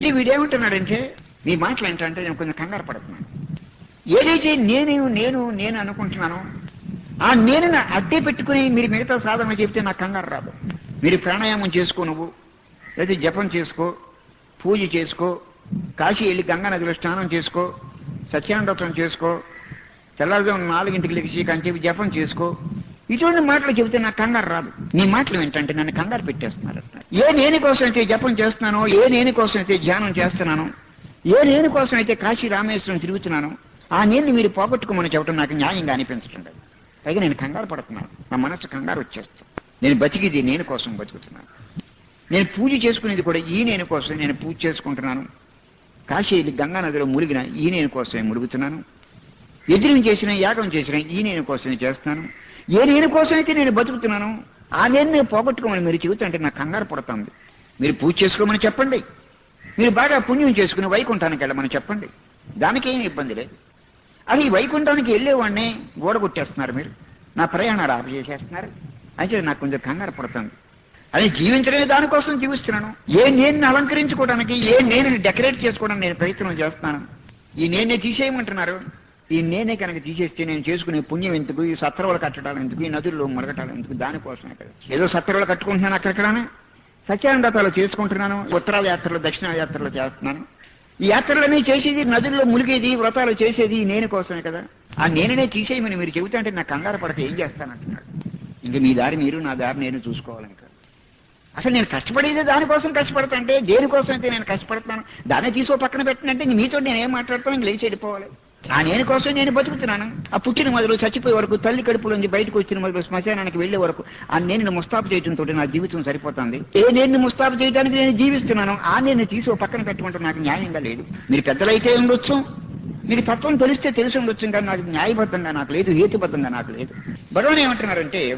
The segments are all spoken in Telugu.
ఇది వీడేమంటున్నాడంటే మీ మాటలు ఏంటంటే నేను కొంచెం కంగారు పడుతున్నాను. ఏదైతే నేను నేను నేను అనుకుంటున్నానో ఆ నేను అడ్డే పెట్టుకుని మీరు మిగతా సాధన చెప్తే నాకు కంగారు రాదు. మీరు ప్రాణాయామం చేసుకో నువ్వు లేదా జపం చేసుకో పూజ చేసుకో కాశీ వెళ్ళి గంగా నదిలో స్నానం చేసుకో సత్యానందత్వం చేసుకో తెల్లవారుజాము నాలుగింటికి లెగిసి కంచేపు జపం చేసుకో ఇటువంటి మాటలు చెబితే నాకు కంగారు రాదు. నీ మాటలు ఏంటంటే నన్ను కంగారు పెట్టేస్తున్నారు. ఏ నేను కోసం అయితే జపం చేస్తున్నానో ఏ నేను కోసం అయితే ధ్యానం చేస్తున్నానో ఏ నేను కోసం అయితే కాశీ రామేశ్వరం తిరుగుతున్నాను ఆ నేను మీరు పోగొట్టుకోమని చెప్పడం నాకు న్యాయంగా అనిపించటం లేదు. పైగా నేను కంగారు పడుతున్నాను. నా మనసు కంగారు వచ్చేస్తాను నేను బతికిది నేను కోసం బతుకుతున్నాను. నేను పూజ చేసుకునేది కూడా ఈ నేను కోసం నేను పూజ చేసుకుంటున్నాను. కాశీ గంగానదిలో గంగా నదిలో మునిగిన ఈ నేను కోసమే మురుగుతున్నాను ఎదురు చేసిన యాగం చేసిన ఈ నేను కోసమే చేస్తున్నాను. ఏ నేను కోసమైతే నేను బతుకుతున్నాను ఆ నేను నేను పోగొట్టుకోమని మీరు చెబుతుంటే నాకు కంగారు పడుతుంది. మీరు పూజ చేసుకోమని చెప్పండి. మీరు బాగా పుణ్యం చేసుకుని వైకుంఠానికి వెళ్ళమని చెప్పండి. దానికి ఏం ఇబ్బంది లేదు. అది ఈ వైకుంఠానికి వెళ్ళేవాడిని ఓడగొట్టేస్తున్నారు మీరు. నా ప్రయాణాలు ఆపజేసేస్తున్నారు. అయితే నాకు కొంచెం కంగారు పడుతుంది. అది జీవించడమే దానికోసం జీవిస్తున్నాను. ఏ నేను అలంకరించుకోవడానికి ఏ నేను డెకరేట్ చేసుకోవడానికి నేను ప్రయత్నం చేస్తున్నాను. ఈ నేనే తీసేయమంటున్నారు. ఈ నేనే కనుక తీసేస్తే నేను చేసుకునే పుణ్యం ఎందుకు? ఈ సత్రవలు కట్టడాలు ఎందుకు? ఈ నదుల్లో మురగటాలు ఎందుకు? దానికోసమే కదా. ఏదో సత్రవలు కట్టుకుంటున్నాను అక్కడక్కడనే సత్యానందతాలు చేసుకుంటున్నాను ఉత్తరాల యాత్రలు దక్షిణ యాత్రలు చేస్తున్నాను. ఈ యాత్రలన్నీ చేసేది నదుల్లో మునిగేది వ్రతాలు చేసేది నేను కోసమే కదా. ఆ నేననే తీసేయమని మీరు చెబుతా అంటే నాకు కంగారు పడక ఏం చేస్తానంటున్నాడు ఇంక మీ దారి మీరు నా దారి నేను చూసుకోవాలని అసలు నేను కష్టపడేది దానికోసం కష్టపడతా అంటే దేనికోసం అయితే నేను కష్టపడతాను? దాన్ని తీసుకో పక్కన పెట్టినంటే మీతో నేను ఏం మాట్లాడతాను? ఇంక లేచి వెళ్ళిపోవాలి. ఆ నేను కోసం నేను బతుకుతున్నాను. ఆ పుట్టిన మొదలు చచ్చిపోయే వరకు తల్లి కడుపులోంచి బయటకు వచ్చిన మొదలు శ్మశానానికి వెళ్ళే వరకు ఆ నేను ముస్తాబు చేయడంతో నా జీవితం సరిపోతుంది. ఏ నేను ముస్తాబు చేయడానికి నేను జీవిస్తున్నాను ఆ నేను తీసి పక్కన పెట్టమంటే నాకు న్యాయంగా లేదు. మీరు పెద్దలైతే ఉండొచ్చు మీరు తత్వం తెలిస్తే తెలిసి ఉండొచ్చు కానీ నాకు న్యాయబద్ధంగా నాకు లేదు హేతుబద్ధంగా నాకు లేదు. బరువుని ఏమంటున్నారంటే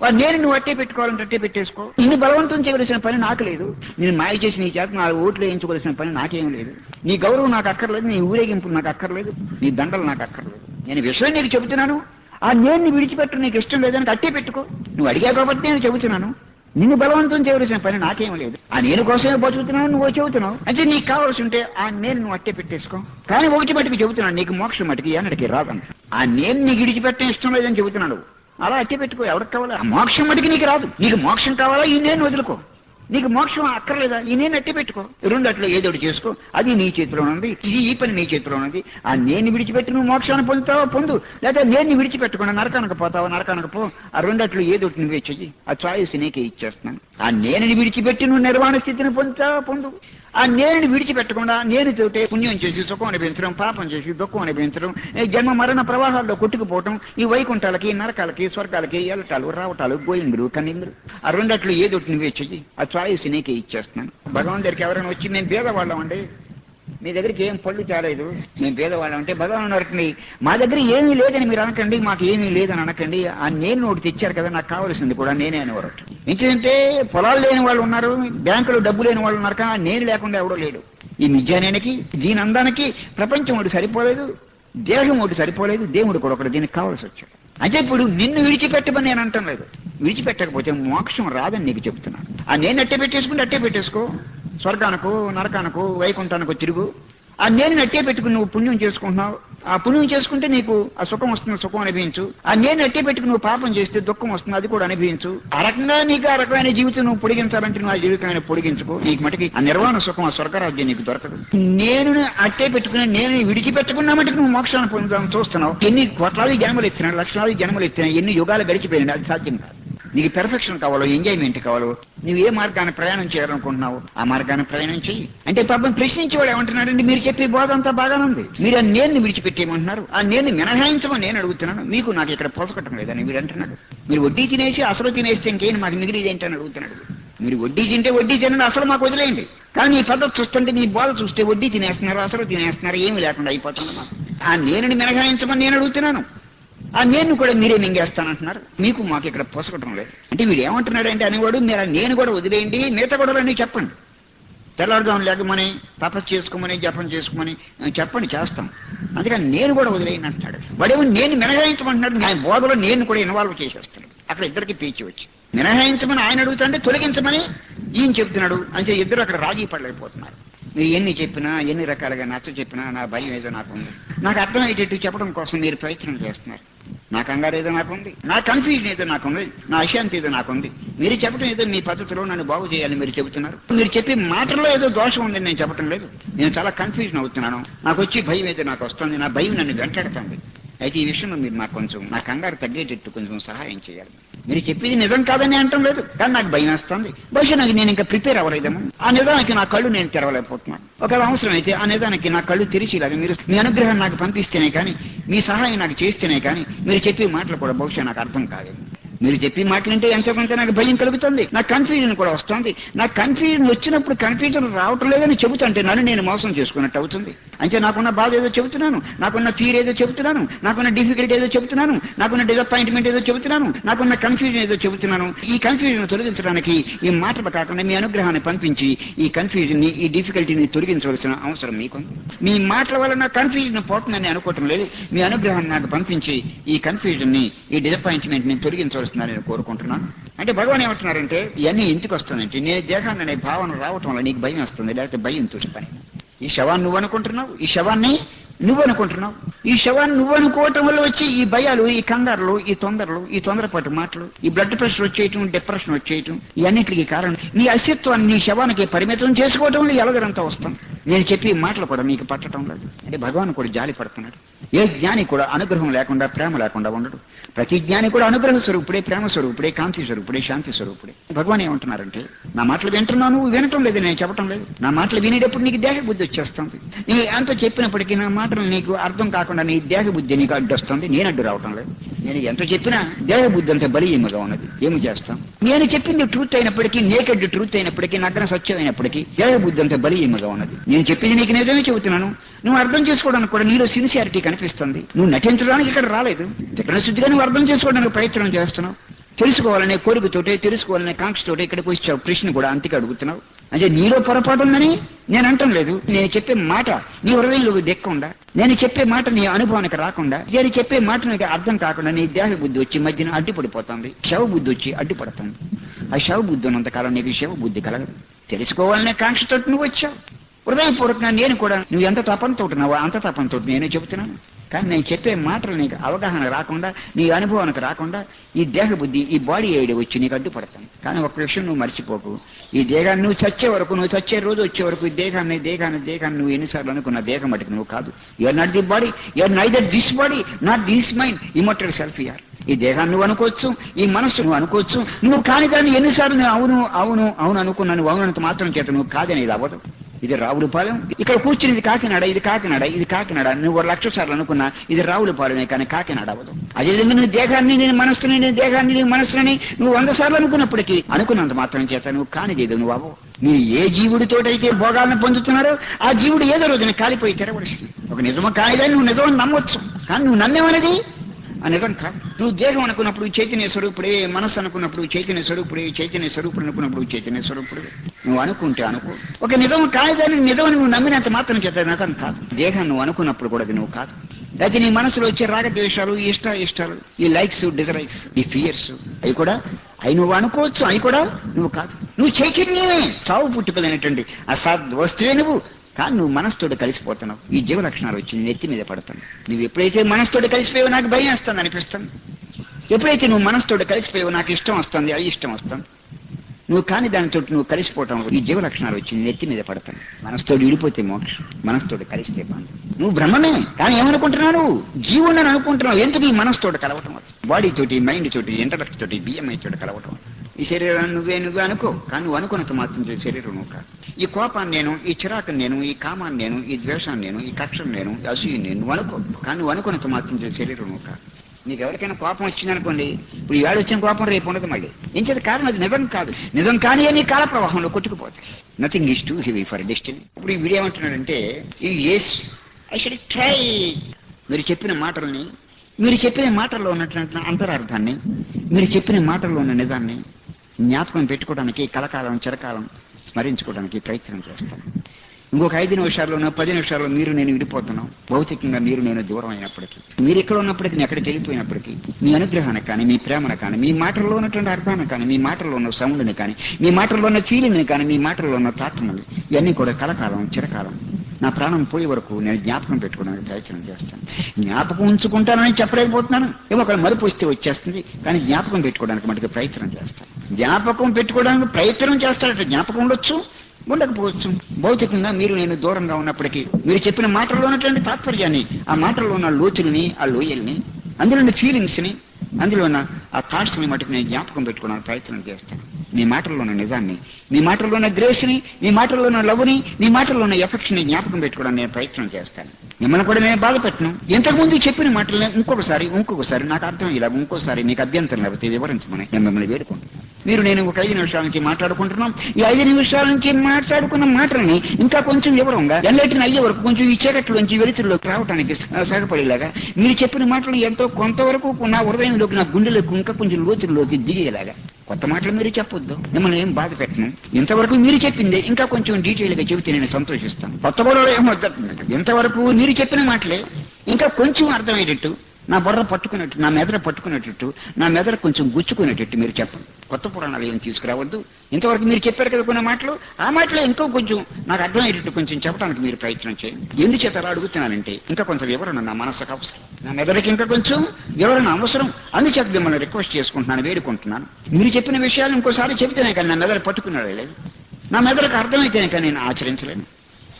నేను నువ్వు అట్టే పెట్టుకోవాలంటే అట్టే పెట్టేసుకో. నిన్ను బలవంతం చేయవలసిన పని నాకు లేదు. నేను మాయ చేసి నీ చేత నా ఓట్లు వేయించుకోవాల్సిన పని నాకేం లేదు. నీ గౌరవం నాకు అక్కర్లేదు నీ ఊరేగింపు నాకు అక్కర్లేదు నీ దండలు నాకు అక్కర్లేదు. నేను విషయం నీకు చెబుతున్నాను. ఆ నేను విడిచిపెట్టు నీకు ఇష్టం లేదని అట్టే పెట్టుకో. నువ్వు అడిగా కాబట్టి నేను చెబుతున్నాను. నిన్ను బలవంతం చేయవలసిన పని నాకేం లేదు. ఆ నేను కోసమే బతుకుతున్నావు నువ్వు చెబుతున్నావు. అంటే నీకు కావాల్సి ఉంటే ఆ నేను నువ్వు అట్టే పెట్టేసుకో. కానీ ఒకటి మటుకు చెబుతున్నాను నీకు మోక్షం మటుకు ఎన్నటికి రాదంట ఆ నేను నీకు విడిచిపెట్టడం ఇష్టం లేదని చెబుతున్నాడు అలా అట్టి పెట్టుకో ఎవరికి కావాలా. ఆ మోక్షం మటుకు నీకు రాదు. నీకు మోక్షం కావాలా ఈ నేను వదులుకో. నీకు మోక్షం అక్కర్లేదా? ఈ నేను అట్టి పెట్టుకో. రెండు అట్లా ఏదో ఒకటి చేసుకో. అది నీ చేతిలో ఉన్నది ఇది ఈ పని నీ చేతిలో ఉంది ఆ నేను విడిచిపెట్టి నువ్వు మోక్షాన్ని పొందుతావా? పొందు. లేదా నేను విడిచిపెట్టకుండా నరకానికి పోతావా? నరకానికి పో. ఆ రెండట్లు ఏదో ఒకటి నువ్వే చెయ్యి. ఆ చాయిస్ నీకే ఇచ్చేస్తున్నాను. ఆ నేను విడిచిపెట్టి నువ్వు నిర్వాణ స్థితిని పొందుతావా? పొందు. ఆ నేను విడిచిపెట్టకుండా నేను తోటే పుణ్యం చేసి సుఖం అనిపించడం పాపం చేసి దుఃఖం అనిపించడం జన్మ మరణ ప్రవాహాల్లో కొట్టుకుపోవటం ఈ వైకుంఠాలకి నరకాలకి స్వర్గాలకి ఎలటాలు రావటాలు గోయిందులు కన్నిందులు. ఆ రెండట్లు ఏదో ఒకటి నువ్వే చెయ్యి. ఆ చాయిస్ నీకే ఇచ్చేస్తున్నాను. భగవాన్ దగ్గరికి ఎవరైనా వచ్చి మేము పేదవాళ్ళం అండి. మీ దగ్గరికి ఏం పళ్ళు తేలేదు మేము పేదవాళ్ళం అంటే భగవాన్ నరకండి మా దగ్గర ఏమీ లేదని మీరు అనకండి మాకు ఏమీ లేదని అనకండి. ఆ నేను నోటి తెచ్చారు కదా నాకు కావాల్సింది కూడా నేనే అనేవారు. ఇంకేంటే పొలాలు లేని వాళ్ళు ఉన్నారు బ్యాంకులో డబ్బు లేని వాళ్ళు ఉన్నారు కానీ నేను లేకుండా ఎవడో లేడు. ఈ నిజానికి దీని అందానికి ప్రపంచం ఒకటి సరిపోలేదు దేహం ఒకటి సరిపోలేదు దేవుడు కూడా ఒకటి దీనికి కావాల్సి వచ్చాడు. అంటే ఇప్పుడు నిన్ను విడిచిపెట్టమని నేను అంటం లేదు. విడిచిపెట్టకపోతే మోక్షం రాదని నీకు చెప్తున్నాను ఆ నేను అట్టే పెట్టేసుకుంటే అట్టే పెట్టేసుకో. స్వర్గానికి నరకానికి వైకుంఠానికి తిరుగు. ఆ నేను అట్టే పెట్టుకుని నువ్వు పుణ్యం చేసుకుంటున్నావు. ఆ పుణ్యం చేసుకుంటే నీకు ఆ సుఖం వస్తుంది సుఖం అనుభవించు. ఆ నేను అట్టే పెట్టుకుని నువ్వు పాపం చేస్తే దుఃఖం వస్తుంది అది కూడా అనుభవించు. ఆ రకంగా నీకు ఆ రకమైన జీవితం నువ్వు పొడిగించాలంటే నువ్వు ఆ జీవితమైన పొడిగించుకో. నీకు మటుకి ఆ నిర్వాణ సుఖం ఆ స్వర్గరాజ్యం నీకు దొరకదు. నేను అట్టే పెట్టుకుని నేను విడిచిపెట్టుకున్నా మటుకు నువ్వు మోక్షాన్ని పొందుదామని చూస్తున్నావు. ఎన్ని కోట్లాది జన్మలు ఎత్తినా లక్షలాది జన్మలు ఎత్తినా ఎన్ని యుగాలు గడిచిపోయినా అది సాధ్యం కాదు. నీకు పెర్ఫెక్షన్ కావాలో ఎంజాయ్మెంట్ కావాలో నువ్వు ఏ మార్గాన్ని ప్రయాణం చేయాలనుకుంటున్నావు ఆ మార్గాన్ని ప్రయాణం చెయ్యి. అంటే పాపం ప్రశ్నించేవాడు ఏమంటున్నాడండి మీరు చెప్పే బోధ అంతా బాగానే ఉంది మీరు ఆ నేను విడిచిపెట్టేయమంటున్నారు. ఆ నేను మినహాయించమని నేను అడుగుతున్నాను. మీకు నాకు ఇక్కడ పోసకట్టం లేదని మీరు అంటున్నాడు. మీరు వడ్డీ తినేసి అసలు తినేస్తే ఇంకేం మాకు మిగిలిది ఏంటని అడుగుతున్నాడు. మీరు వడ్డీ తింటే వడ్డీ తినండి అసలు మాకు వదిలేయండి. కానీ నీ పద్ధతి చూస్తుంటే నీ బోధ చూస్తే వడ్డీ తినేస్తున్నారు అసలు తినేస్తున్నారు ఏమీ లేకుండా అయిపోతుంది మాకు. ఆ నేను మినహాయించమని నేను అడుగుతున్నాను. ఆ నేను కూడా మీరే మింగేస్తానంటున్నారు. మీకు మాకు ఇక్కడ పోసకటం లేదు. అంటే వీడు ఏమంటున్నాడంటే అనేవాడు మీరు నేను కూడా వదిలేయండి మిగతా కూడా రండి చెప్పండి. తెల్లవారుజాము లేకమని తపస్సు చేసుకోమని జపం చేసుకోమని చెప్పండి చేస్తాం. అందుకని నేను కూడా వదిలేయని అంటున్నాడు. వాడేమో నేను మినహాయించమంటున్నాడు ఆయన బోధలో నేను కూడా ఇన్వాల్వ్ చేసేస్తాడు అక్కడ ఇద్దరికి పీచి వచ్చి. మినహాయించమని ఆయన అడుగుతుంటే తొలగించమని ఈయన చెప్తున్నాడు. అంటే ఇద్దరు అక్కడ రాజీ పడలేకపోతున్నారు. మీరు ఎన్ని చెప్పినా ఎన్ని రకాలుగా నచ్చ చెప్పినా నా భయం ఏదో నాకుంది నాకు అర్థమయ్యేటట్టు చెప్పడం కోసం మీరు ప్రయత్నం చేస్తున్నారు. నా కంగారు ఏదో నాకుంది. నా కన్ఫ్యూజన్ ఏదో నాకుంది. నా అశాంతి ఏదో నాకుంది. మీరు చెప్పడం ఏదో మీ పద్ధతిలో నన్ను బాగు చేయాలని మీరు చెబుతున్నారు. మీరు చెప్పే మాటల్లో ఏదో దోషం ఉందని నేను చెప్పడం లేదు. నేను చాలా కన్ఫ్యూజన్ అవుతున్నాను. నాకు వచ్చి భయం ఏదో నాకు వస్తుంది. నా భయం నన్ను వెంటాడుతుంది. అయితే ఈ విషయంలో మీరు నాకు కొంచెం నా కంగారు తగ్గేటట్టు కొంచెం సహాయం చేయాలి. మీరు చెప్పేది నిజం కాదని అంటం లేదు. కానీ నాకు భయం వేస్తుంది. బహుశా నాకు నేను ఇంకా ప్రిపేర్ అవ్వలేదేమో. ఆ నిజానికి నా కళ్ళు నేను తెరవలేకపోతున్నాను. ఒకవేళ అవసరం అయితే ఆ నిజానికి నా కళ్ళు తెరిచిలాగా మీరు మీ అనుగ్రహం నాకు పంపిస్తేనే కానీ మీ సహాయం నాకు చేస్తేనే కానీ మీరు చెప్పే మాటలు కూడా బహుశా నాకు అర్థం కాలేదు. మీరు చెప్పి మాటలంటే ఎంతో కొంత నాకు భయం కలుగుతుంది. నాకు కన్ఫ్యూజన్ కూడా వస్తుంది. నాకు కన్ఫ్యూజన్ వచ్చినప్పుడు కన్ఫ్యూజన్ రావటం లేదని చెబుతుంటే నన్ను నేను మోసం చేసుకున్నట్టు అవుతుంది. అంటే నాకున్న బాధ ఏదో చెబుతున్నాను. నాకున్న ఫీర్ ఏదో చెబుతున్నాను. నాకున్న డిఫికల్టీ ఏదో చెబుతున్నాను. నాకున్న డిసప్పాయింట్మెంట్ ఏదో చెబుతున్నాను. నాకున్న కన్ఫ్యూజన్ ఏదో చెబుతున్నాను. ఈ కన్ఫ్యూజన్ తొలగించడానికి ఈ మాటలు కాకుండా మీ అనుగ్రహాన్ని పంపించి ఈ కన్ఫ్యూజన్ని ఈ డిఫికల్టీని తొలగించవలసిన అవసరం మీకు మీ మాటల వల్ల నా కన్ఫ్యూజన్ పోతుందని అనుకోవటం లేదు. మీ అనుగ్రహాన్ని నాకు పంపించి ఈ కన్ఫ్యూజన్ని ఈ డిసప్పాయింట్మెంట్ని తొలగించవలసిందని నేను కోరుకుంటున్నాను. అంటే భగవాన్ ఏమంటున్నారంటే ఇవన్నీ ఇంటికి వస్తుందంటే నేను దేహాన్ని అనే భావన రావటం వల్ల నీకు భయం వస్తుంది లేకపోతే భయం తుడిపని ఈ శవాన్ని నువ్వు అనుకుంటున్నావు? ఈ శవాన్ని నువ్వు అనుకుంటున్నావు? ఈ శవాన్ని నువ్వు అనుకోవటం వల్ల వచ్చి ఈ భయాలు ఈ కంగారులు ఈ తొందరలు ఈ తొందరపాటు మాటలు ఈ బ్లడ్ ప్రెషర్ వచ్చేయటం డిప్రెషన్ వచ్చేయటం ఇవన్నిటికీ కారణం. నీ అస్తిత్వాన్ని నీ శవానికి పరిమితం చేసుకోవటం వల్ల ఎలగరంతా వస్తాం. నేను చెప్పి మాటలు కూడా నీకు పట్టడం లేదు. అంటే భగవాన్ కూడా జాలి పడుతున్నాడు. ఏ జ్ఞాని కూడా అనుగ్రహం లేకుండా ప్రేమ లేకుండా ఉండడు. ప్రతి జ్ఞాని కూడా అనుగ్రహ స్వరూపుడే ప్రేమ స్వరూపుడే కాంతి స్వరూపుడే శాంతి స్వరూపుడే. భగవాన్ ఏమంటున్నారంటే నా మాటలు వింటున్నాను నువ్వు? వినటం లేదు నేను చెప్పటం లేదు. నా మాటలు వినేటప్పుడు నీకు దేహ బుద్ధి వచ్చేస్తుంది. నీ అంత చెప్పినప్పటికీ నా మాటలు నీకు అర్థం కాకుండా నీ దేహబుద్ధి నీకు అడ్డు వస్తుంది నేను అడ్డు రావటం లేదు. నేను ఎంత చెప్పినా దేహబుద్ధి అంత బలీయముగా ఉన్నది. ఏమి చేస్తాం? నేను చెప్పింది ట్రూత్ అయినప్పటికీ నేకెడ్ ట్రూత్ అయినప్పటికీ నగ్న సత్యం అయినప్పటికీ దేహ అంత బలీయముగా ఉన్నది. నేను చెప్పింది నీకు నిజమే చెబుతున్నాను. నువ్వు అర్థం చేసుకోవడానికి కూడా నీలో సిన్సియారిటీ కనిపిస్తుంది. నువ్వు నటించడానికి ఇక్కడ రాలేదు. ఇక్కడ శుద్ధిగా నువ్వు అర్థం చేసుకోవడానికి ప్రయత్నం చేస్తున్నావు. తెలుసుకోవాలనే కోరికతోటే తెలుసుకోవాలనే కాంక్షతోటే ఇక్కడికి వచ్చావు. కృష్ణ కూడా అంతికి అడుగుతున్నావు. అంటే నీలో పొరపాటు ఉందని నేను అంటం లేదు. నేను చెప్పే మాట నీ హృదయంలోకి దెక్కకుండా నేను చెప్పే మాట నీ అనుభవానికి రాకుండా నేను చెప్పే మాట నీకు అర్థం కాకుండా నీ దేహ బుద్ధి వచ్చి మధ్యన అడ్డుపడిపోతుంది. శవ బుద్ధి వచ్చి అడ్డుపడుతుంది. ఆ శవ బుద్ధి ఉన్నంతకాలం నీకు శవ బుద్ధి కలగదు. తెలుసుకోవాలనే కాంక్షతో నువ్వు వచ్చావు. హృదయపూర్వకంగా నేను కూడా నువ్వు ఎంత తపనతో అంత తపనతో నేనే చెబుతున్నాను. కానీ నేను చెప్పే మాటలు నీకు అవగాహన రాకుండా నీ అనుభవానికి రాకుండా ఈ దేహ బుద్ధి ఈ బాడీ ఐడి వచ్చి నీకు అడ్డుపడతాను. కానీ ఒక విషయం నువ్వు మర్చిపోకు. ఈ దేహాన్ని నువ్వు చచ్చే వరకు నువ్వు చచ్చే రోజు వచ్చే వరకు ఈ దేహాన్ని దేహాన్ని దేహాన్ని నువ్వు ఎన్నిసార్లు అనుకున్న దేహం మటుకు నువ్వు కాదు. You are not the body you are neither this body not this mind immortal self యార్ ఈ దేహాన్ని నువ్వు అనుకోవచ్చు ఈ మనస్సు నువ్వు అనుకోవచ్చు. నువ్వు కాని దాన్ని ఎన్నిసార్లు నువ్వు అవును అవును అవును అనుకున్నాను అవునంత మాత్రం చేత నువ్వు కాదనేది అవ్వదు. ఇది రావులపాలెం ఇక్కడ కూర్చుని ఇది కాకినాడ ఇది కాకినాడ ఇది కాకినాడ. నువ్వు ఒక లక్ష సార్లు అనుకున్నా ఇది రావులపాలెమే కానీ కాకినాడ అవ్వదు. అదేవిధంగా నీ దేహాన్ని నేను మనస్సుని నీ దేహాన్ని నీ మనస్సుని నువ్వు వంద సార్లు అనుకున్నప్పటికీ అనుకున్నంత మాత్రం చేత నువ్వు కానిదేదో నువ్వు అవ్వవు. మీరు ఏ జీవుడితోటైతే భోగాలను పొందుతున్నారో ఆ జీవుడు ఏదో రోజున కాలిపోయి తెరవడుస్తుంది. ఒక నిజమో కాయదని నువ్వు నిజమని నమ్మొచ్చు. కానీ నువ్వు నమ్మేమనేది ఆ నిజం కాదు. నువ్వు దేహం అనుకున్నప్పుడు చైతన్య స్వరూపుడే మనస్సు అనుకున్నప్పుడు చైతన్య స్వరూపుడే చైతన్య స్వరూపుడు అనుకున్నప్పుడు చైతన్య స్వరూపుడు. నువ్వు అనుకుంటే అనుకో. ఒక నిజం కాదని నిజం నువ్వు నమ్మినంత మాత్రం చేత నిజం కాదు. దేహం నువ్వు అనుకున్నప్పుడు కూడా అది నువ్వు కాదు. అయితే నీ మనసులో వచ్చే రాగద్వేషాలు ఇష్ట ఇష్టాలు ఈ లైక్స్ డిజలైక్స్ ఈ ఫియర్స్ అవి కూడా అవి నువ్వు అనుకోవచ్చు అవి కూడా నువ్వు కాదు. నువ్వు చైతన్యమే. చావు పుట్టుకలైనటువంటి అసాద్ వస్తువే నువ్వు. కానీ నువ్వు మనస్తోడు కలిసిపోతున్నావు. ఈ జీవ లక్షణాలు వచ్చి నెత్తి మీద పడతాను నువ్వు ఎప్పుడైతే మనస్తోటి కలిసిపోయావు నాకు భయం వస్తుంది అనిపిస్తుంది. ఎప్పుడైతే నువ్వు మనస్తోడు కలిసిపోయావు నాకు ఇష్టం వస్తుంది అది ఇష్టం వస్తుంది. నువ్వు కాని దానితో నువ్వు కలిసిపోవటం ఈ జీవ లక్షణాలు వచ్చి నెత్తి మీద పడతాను మనస్తోడు విడిపోతే మోక్షం మనస్తోడు కలిస్తే బాగుంది నువ్వు బ్రహ్మమే కానీ ఏమనుకుంటున్నావు? నువ్వు జీవుని అనుకుంటున్నావు. ఎందుకు ఈ మనస్తోటి కలవటం బాడీ తోటి మైండ్ తోటి ఇంటలెక్ట్ తోటి బిఎంఐ తోటి కలవటం ఈ శరీరాన్ని నువ్వే నువ్వే అనుకో. కానీ నువ్వు అనుకున్నంత మాత్రం శరీరం నువ్వు కాదు. ఈ కోపాన్ని నేను ఈ చిరాకుని నేను ఈ కామాన్ని నేను ఈ ద్వేషాన్ని నేను ఈ కక్షను నేను అసూయని నేను నువ్వు అనుకో. కానీ నువ్వు అనుకున్నంత మాత్రం శరీరం నువ్వు కాదు. నీకు ఎవరికైనా కోపం వచ్చిందనుకోండి ఇప్పుడు ఈవేళ వచ్చిన కోపం రేపు ఉండదు మళ్ళీ. ఏం చేత కారణం అది నిజం కాదు. నిజం కానీ అని కాల ప్రవాహంలో కొట్టుకుపోతాయి nothing is too heavy for destiny ఇప్పుడు ఈ వీడియో ఏమంటున్నాడంటే ఈ ఎస్ ఐ షుడ్ ట్రై మీరు చెప్పిన మాటల్ని మీరు చెప్పిన మాటల్లో ఉన్నటువంటి అంతరార్థాన్ని మీరు చెప్పిన మాటల్లో ఉన్న నిజాన్ని జ్ఞాపకం పెట్టుకోవడానికి కలకాలం చిరకాలం స్మరించుకోవడానికి ప్రయత్నం చేస్తాను. ఇంకొక ఐదు నిమిషాల్లోనో పది నిమిషాల్లో మీరు నేను విడిపోతున్నాం. భౌతికంగా మీరు నేను దూరం అయినప్పటికీ మీరు ఇక్కడ ఉన్నప్పటికీ నేను ఎక్కడికి వెళ్ళిపోయినప్పటికీ మీ అనుగ్రహాన్ని కానీ మీ ప్రేమను కానీ మీ మాటల్లో ఉన్నటువంటి అర్థాన్ని కానీ మీ మాటల్లో ఉన్న సౌండ్ని కానీ మీ మాటల్లో ఉన్న ఫీలింగ్ని కానీ మీ మాటల్లో ఉన్న థాట్ని ఇవన్నీ కూడా కలకాలం చిరకాలం. నా ప్రాణం పోయే వరకు నేను జ్ఞాపకం పెట్టుకోవడానికి ప్రయత్నం చేస్తాను. జ్ఞాపకం ఉంచుకుంటానని చెప్పలేకపోతున్నాను. ఏమో ఒక మరుపు వస్తే వచ్చేస్తుంది కానీ జ్ఞాపకం పెట్టుకోవడానికి మటుకు ప్రయత్నం చేస్తాను. జ్ఞాపకం పెట్టుకోవడానికి ప్రయత్నం చేస్తాడంటే జ్ఞాపకం ఉండొచ్చు ఉండకపోవచ్చు. భౌతికంగా మీరు నేను దూరంగా ఉన్నప్పటికీ మీరు చెప్పిన మాటల్లో ఉన్నటువంటి తాత్పర్యాన్ని ఆ మాటల్లో ఉన్న లోతుల్ని ఆ లోయల్ని అందులోని ఫీలింగ్స్ని అందులోన ఆ థాట్స్ మటుకు నేను జ్ఞాపకం పెట్టుకోవడానికి ప్రయత్నం చేస్తాను. మీ మాటల్లో ఉన్న నిజాన్ని మీ మాటల్లో ఉన్న మీ మాటల్లో ఉన్న లవ్ని మీ మాటల్లో ఉన్న ఎఫెక్షన్ని జ్ఞాపకం పెట్టుకోవడానికి నేను ప్రయత్నం చేస్తాను. మిమ్మల్ని కూడా నేను బాధపెట్టను ఇంతకుముందు చెప్పిన మాటలను ఇంకొకసారి ఇంకొకసారి నాకు అర్థం ఇలా ఇంకోసారి మీకు అభ్యంతరం లేకపోతే వివరించమని నేను మిమ్మల్ని వేడుకుంటున్నాను. మీరు నేను ఒక ఐదు నిమిషాల నుంచి మాట్లాడుకుంటున్నాం. ఈ ఐదు నిమిషాల నుంచి మాట్లాడుకున్న మాటలని ఇంకా కొంచెం వివరంగా ఎల్లటిని అయ్యే వరకు కొంచెం ఈ చీకట్లోంచి వెలుతురులోకి రావడానికి సహాయపడేలాగా మీరు చెప్పిన మాటలు ఎంతో కొంతవరకు నా హృదయంలోకి నా గుండెలోకి ఇంకా కొంచెం లోతుల్లోకి దిగేలాగా. కొత్త మాటలు మీరు చెప్పొద్దు. మిమ్మల్ని ఏం బాధ పెట్టను. ఇంతవరకు మీరు చెప్పింది ఇంకా కొంచెం డీటెయిల్గా చెబితే నేను సంతోషిస్తాను. కొత్త గొడవలు ఏం ఇంతవరకు మీరు చెప్పిన మాటలే. ఇంకా కొంచెం అర్థమయ్యేటట్టు నా బుర్ర పట్టుకునేట్టు నా మెదడు పట్టుకునేటట్టు నా మెదడు కొంచెం గుచ్చుకునేటట్టు మీరు చెప్పండి. కొత్త పురాణాలు ఏం తీసుకురావద్దు. ఇంతవరకు మీరు చెప్పారు కదా కొన్ని మాటలు ఆ మాటలో ఇంకో కొంచెం నాకు అర్థమయ్యేటట్టు కొంచెం చెప్పడానికి మీరు ప్రయత్నం చేయండి. ఎందుచేత అలా అడుగుతున్నానంటే ఇంకా కొంచెం వివరణ నా మనసుకు అవసరం. నా మెదడుకి ఇంకా కొంచెం వివరణ అవసరం. అందుచేత మిమ్మల్ని రిక్వెస్ట్ చేసుకుంటున్నాను వేడుకుంటున్నాను. మీరు చెప్పిన విషయాలు ఇంకోసారి చెబితేనే కానీ నా మెదడు పట్టుకున్నాడు లేదు. నా మెదడుకు అర్థమైతేనే కానీ నేను ఆచరించలేను.